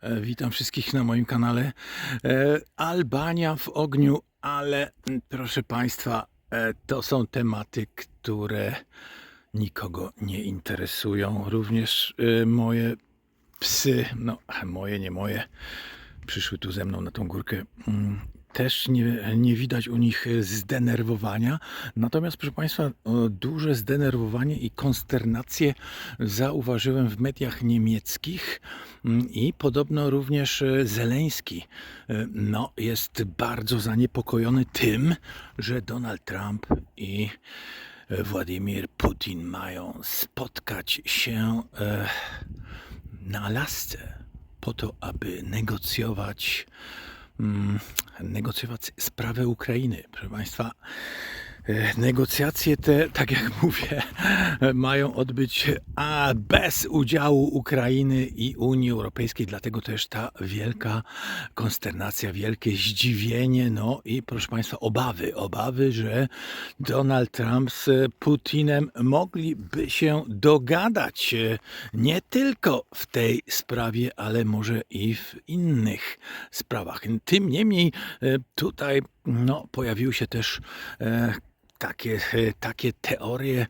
E, Witam wszystkich na moim kanale. E, Albania w ogniu, ale mm, proszę Państwa, e, to są tematy, które nikogo nie interesują. Również moje psy, no moje, nie moje, przyszły tu ze mną na tą górkę. Też nie, nie widać u nich e, zdenerwowania. Natomiast, proszę Państwa, duże zdenerwowanie i konsternację zauważyłem w mediach niemieckich mm, i podobno również e, Zeleński e, no, jest bardzo zaniepokojony tym, że Donald Trump i Władimir Putin mają spotkać się na Alasce po to, aby negocjować negocjować sprawę Ukrainy. Proszę Państwa, negocjacje te, tak jak mówię, mają odbyć a bez udziału Ukrainy i Unii Europejskiej, dlatego też ta wielka konsternacja, wielkie zdziwienie, no i proszę Państwa, obawy, obawy, że Donald Trump z Putinem mogliby się dogadać e, nie tylko w tej sprawie, ale może i w innych sprawach. Tym niemniej e, tutaj no, pojawiły się też e, takie, e, takie teorie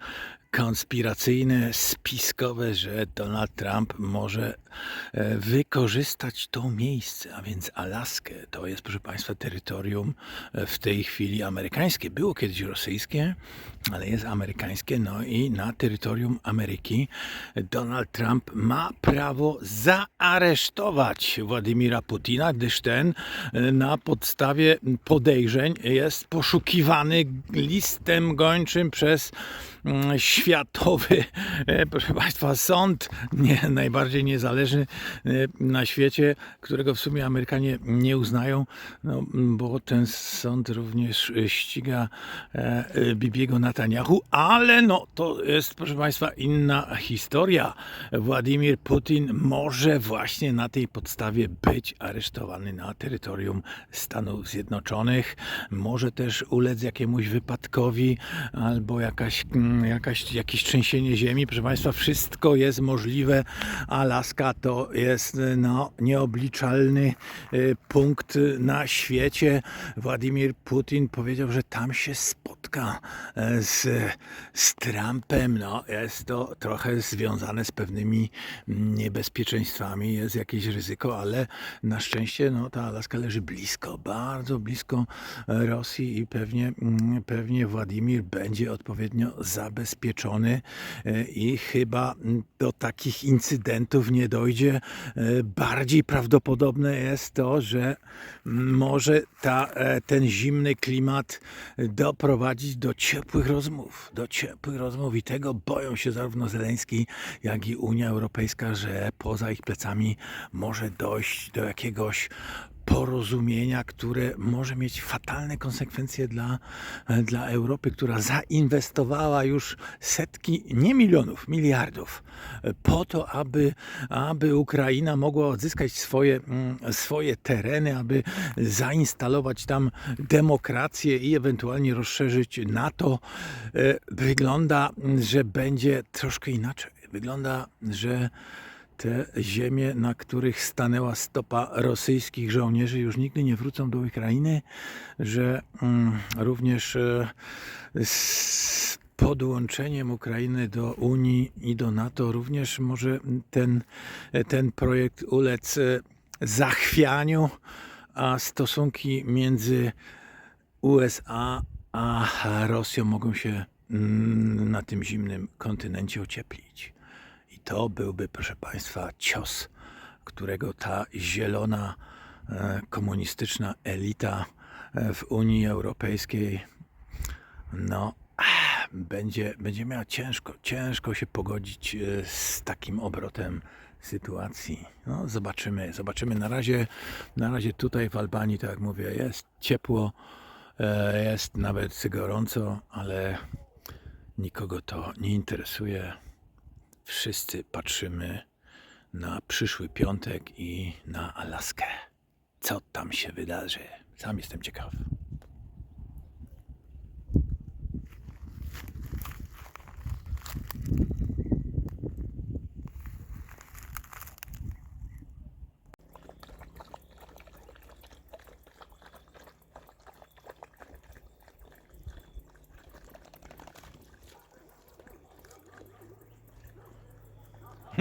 konspiracyjne, spiskowe, że Donald Trump może e, wykorzystać to miejsce, a więc Alaskę. To jest, proszę Państwa, terytorium e, w tej chwili amerykańskie. Było kiedyś rosyjskie, ale jest amerykańskie. No i na terytorium Ameryki Donald Trump ma prawo zaaresztować Władimira Putina, gdyż ten e, na podstawie podejrzeń jest poszukiwany listem gończym przez światowy, e, proszę Państwa, sąd. Nie, najbardziej niezależny e, na świecie, którego w sumie Amerykanie nie uznają, no, bo ten sąd również ściga e, Bibiego Netanyahu, ale no, to jest, proszę Państwa, inna historia. Władimir Putin może właśnie na tej podstawie być aresztowany na terytorium Stanów Zjednoczonych, może też ulec jakiemuś wypadkowi albo jakaś, mm, jakaś, jakieś trzęsienie ziemi. Proszę Państwa, wszystko jest możliwe. Alaska to jest no, nieobliczalny y, punkt na świecie. Władimir Putin powiedział, że tam się spotka e, z, z Trumpem. No, jest to trochę związane z pewnymi niebezpieczeństwami, jest jakieś ryzyko, ale na szczęście no, ta Alaska leży blisko, bardzo blisko e, Rosji i pewnie, mm, pewnie Władimir będzie odpowiednio zabezpieczony e, i chyba mm, do takich incydentów nie dojdzie. E, Bardziej prawdopodobne jest to, że mm, może ta, e, ten zimny klimat doprowadzić do ciepłych rozmów, do ciepłych rozmów i tego boją się zarówno Zeleński, jak i Unia Europejska, że poza ich plecami może dojść do jakiegoś porozumienia, które może mieć fatalne konsekwencje dla, dla Europy, która zainwestowała już setki, nie milionów, miliardów po to, aby, aby Ukraina mogła odzyskać swoje, mm, swoje tereny, aby zainstalować tam demokrację i ewentualnie rozszerzyć NATO. E, Wygląda, że będzie troszkę inaczej. Wygląda, że te ziemie, na których stanęła stopa rosyjskich żołnierzy, już nigdy nie wrócą do Ukrainy, że mm, również e, z podłączeniem Ukrainy do Unii i do NATO również może ten, ten projekt ulec e, zachwianiu, a stosunki między USA a Rosją mogą się mm, na tym zimnym kontynencie ocieplić. I to byłby, proszę Państwa, cios, którego ta zielona e, komunistyczna elita e, w Unii Europejskiej no, będzie, będzie miała ciężko, ciężko się pogodzić e, z takim obrotem sytuacji. No, zobaczymy, zobaczymy. Na razie, na razie tutaj w Albanii, tak jak mówię, jest ciepło, jest nawet gorąco, ale nikogo to nie interesuje. Wszyscy patrzymy na przyszły piątek i na Alaskę. Co tam się wydarzy? Sam jestem ciekaw.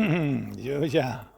嗯，留下。